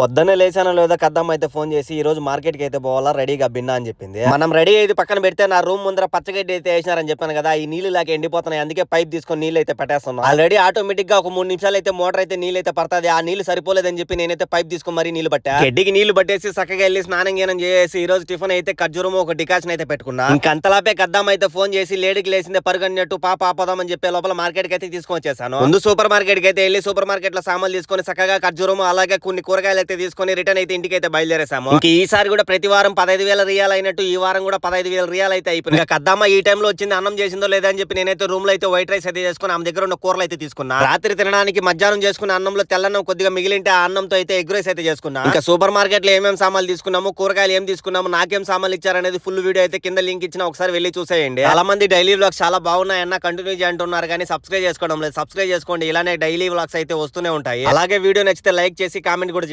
పొద్దున్నే లేచానో లేదో కద్దమ్మ అయితే ఫోన్ చేసి ఈ రోజు మార్కెట్కి అయితే పోవాలా? రెడీగా బిన్నా అని చెప్పింది. మనం రెడీ అయితే పక్కన పెడితే నా రూమ్ ముందర పచ్చగడ్డి అయితే వేసినారని చెప్పాను కదా ఈ నీళ్ళు లాగా ఎండిపోతున్నాయి. అందుకే పైప్ తీసుకొని నీళ్ళు అయితే పెట్టేస్తున్నాం. ఆల్రెడీ ఆటోమేటిక్గా ఒక మూడు నిమిషాలు అయితే మోటార్ అయితే నీళ్ళు అయితే పడుతుంది. ఆ నీళ్ళు సరిపోలేదని చెప్పి నేనైతే పైప్ తీసుకొని మరీ నీళ్ళు పట్టా. గడ్డికి నీళ్ళు పట్టేసి చక్కగా వెళ్ళి స్నానం గీనం చేసి ఈ రోజు టిఫిన్ అయితే ఖర్జూరం ఒక డికాషన్ అయితే పెట్టుకున్నా. ఇంకా అంతలాపే కద్దాం అయితే ఫోన్ చేసి లేడీకి లేసిందే పరుగన్నట్టు పాప ఆపదామని చెప్పే లోపల మార్కెట్కి అయితే తీసుకొని వచ్చేసాను. ముందు సూపర్ మార్కెట్కి అయితే వెళ్ళి సూపర్ మార్కెట్లో సామాన్లు తీసుకొని చక్కగా ఖర్జూరం అలాగే కొన్ని కూరగాయలు అయితే తీసుకొని రిటర్న్ అయితే ఇంటికి అయితే బయలుదేరేసాము ఇంక ఈసారి కూడా ప్రతి వారం పదహైదు వేల రియాల్ అయినట్టు ఈ వారం కూడా పదహైదు వేల రియాల్ అయితే అయిపోయింది ఇంకా కద్దమ్మ ఈ టైంలో వచ్చింది అన్నం చేసిందో లేదా అని చెప్పి నేనైతే రూమ్లో అయితే వైట్ రైస్ అయితే చేసుకుని ఆమె దగ్గర ఉన్న కూరలు అయితే తీసుకున్నా. రాత్రి తినడానికి మధ్యాహ్నం చేసుకున్న అన్నంలో తెల్లన్నం కొద్దిగా మిగిలింటే ఆ అన్నంతో అయితే ఎగ్ రైస్ అయితే చేసుకున్నా. ఇంకా సూపర్ మార్కెట్లో ఏమేమి సామాన్లు తీసుకున్నాము కూరగాయలు ఏం తీసుకున్నాము నాకేం సామాన్లు ఇచ్చారనేది ఫుల్ వీడియో అయితే కింద లింక్ ఇచ్చిన ఒకసారి వెళ్ళి చూసేయండి. చాలా మంది డైలీ వ్లాగ్స్ చాలా బాగున్నాయన్న కంటిన్యూ చేయంటున్నారు కానీ సబ్స్క్రైబ్ చేసుకోవడం లేదు. సబ్స్క్రైబ్ చేసుకోండి. ఇలానే డైలీ వ్లాగ్స్ అయితే వస్తూనే ఉంటాయి. అలాగే వీడియో నచ్చితే లైక్ చేసి కామెంట్ కూడా